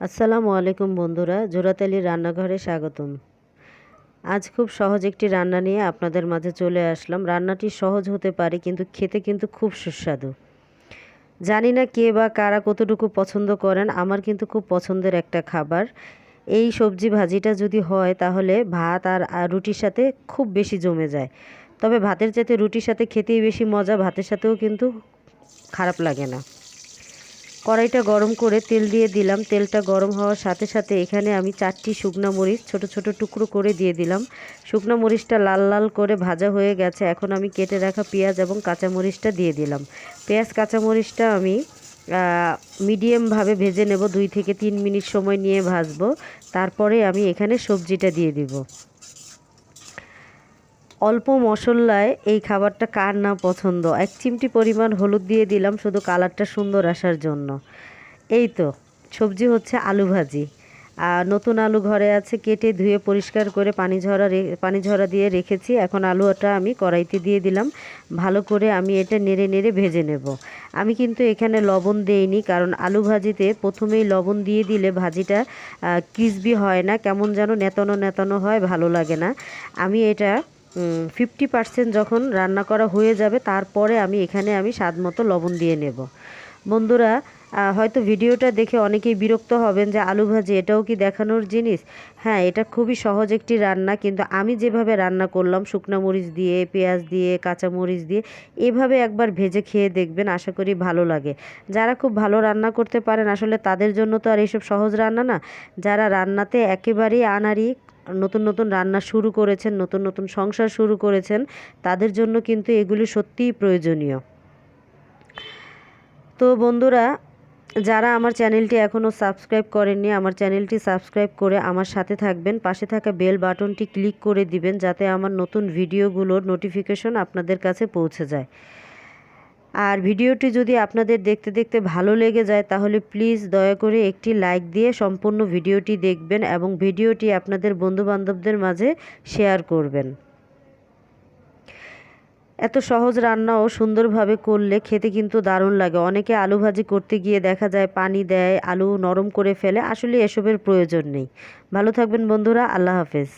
আসসালামু আলাইকুম বন্ধুরা জোড়াতালি রান্নাঘরে স্বাগতম। আজ খুব সহজ একটি রান্না নিয়ে আপনাদের মাঝে চলে আসলাম। রান্নাটি সহজ হতে পারে, কিন্তু খেতে কিন্তু খুব সুস্বাদু। জানি না কে বা কারা কতটুকু পছন্দ করেন, আমার কিন্তু খুব পছন্দের একটা খাবার। এই সবজি ভাজিটা যদি হয়, তাহলে ভাত আর রুটির সাথে খুব বেশি জমে যায়। তবে ভাতের চাইতে রুটির সাথে খেতেই বেশি মজা, ভাতের সাথেও কিন্তু খারাপ লাগে না। কড়াইটা গরম করে তেল দিয়ে দিলাম। তেলটা গরম হওয়ার সাথে সাথে এখানে আমি চারটি শুকনা মরিচ, ছোট ছোট টুকরো করে দিয়ে দিলাম। শুকনো মরিচটা লাল লাল করে ভাজা হয়ে গেছে। এখন আমি কেটে রাখা পেঁয়াজ এবং কাঁচা মরিচটা দিয়ে দিলাম। পেঁয়াজ, কাঁচা মরিচটা আমি মিডিয়ামভাবে ভেজে নেব। দুই থেকে তিন মিনিট সময় নিয়ে ভাজবো। তারপরে আমি এখানে সবজিটা দিয়ে দিব। অল্প মশলায় এই খাবারটা কার না পছন্দ? এক চিমটি পরিমাণ হলুদ দিয়ে দিলাম, শুধু কালারটা সুন্দর আসার জন্য। এই তো, সবজি হচ্ছে আলু ভাজি। আর নতুন আলু ঘরে আছে, কেটে ধুয়ে পরিষ্কার করে পানি ঝরা পানি ঝরা দিয়ে রেখেছি। এখন আলুটা আমি কড়াইতে দিয়ে দিলাম। ভালো করে আমি এটা নেড়ে নেড়ে ভেজে নেব। আমি কিন্তু এখানে লবণ দেইনি, কারণ আলু ভাজিতে প্রথমেই লবণ দিয়ে দিলে ভাজিটা ক্রিসবি হয় না। কেমন যেন নেতানো নেতানো হয়, ভালো লাগে না। আমি এটা ফিফটি পার্সেন্ট যখন রান্না করা হয়ে যাবে, তারপরে আমি এখানে আমি স্বাদ মতো লবণ দিয়ে নেব। বন্ধুরা হয়তো ভিডিওটা দেখে অনেকেই বিরক্ত হবেন যে আলু ভাজি, এটাও কি দেখানোর জিনিস? হ্যাঁ এটা খুবই সহজ একটি রান্না, কিন্তু আমি যেভাবে রান্না করলাম, শুকনা মরিচ দিয়ে, পেঁয়াজ দিয়ে, কাঁচা মরিচ দিয়ে, এভাবে একবার ভেজে খেয়ে দেখবেন, আশা করি ভালো লাগে। যারা খুব ভালো রান্না করতে পারেন, আসলে তাদের জন্য তো আর এইসব সহজ রান্না না। যারা রান্নাতে একেবারেই আনারি নতুন নতুন রান্না শুরু করেছেন, নতুন নতুন সংসার শুরু করেছেন, তাদের জন্য কিন্তু এগুলি সত্যিই প্রয়োজনীয়। তো বন্ধুরা, যারা আমার চ্যানেলটি এখনও সাবস্ক্রাইব করেননি, আমার চ্যানেলটি সাবস্ক্রাইব করে আমার সাথে থাকবেন। পাশে থাকা বেল বাটনটি ক্লিক করে দিবেন, যাতে আমার নতুন ভিডিওগুলোর নোটিফিকেশন আপনাদের কাছে পৌঁছে যায়। আর ভিডিওটি যদি আপনাদের দেখতে দেখতে ভালো লেগে যায়, তাহলে প্লিজ দয়া করে একটি লাইক দিয়ে সম্পূর্ণ ভিডিওটি দেখবেন এবং ভিডিওটি আপনাদের বন্ধুবান্ধবদের মাঝে শেয়ার করবেন। এত সহজ রান্নাও সুন্দরভাবে করলে খেতে কিন্তু দারুণ লাগে। অনেকে আলু ভাজি করতে গিয়ে দেখা যায় পানি দেয়, আলু নরম করে ফেলে। আসলে এসবের প্রয়োজন নেই। ভালো থাকবেন বন্ধুরা, আল্লাহ হাফেজ।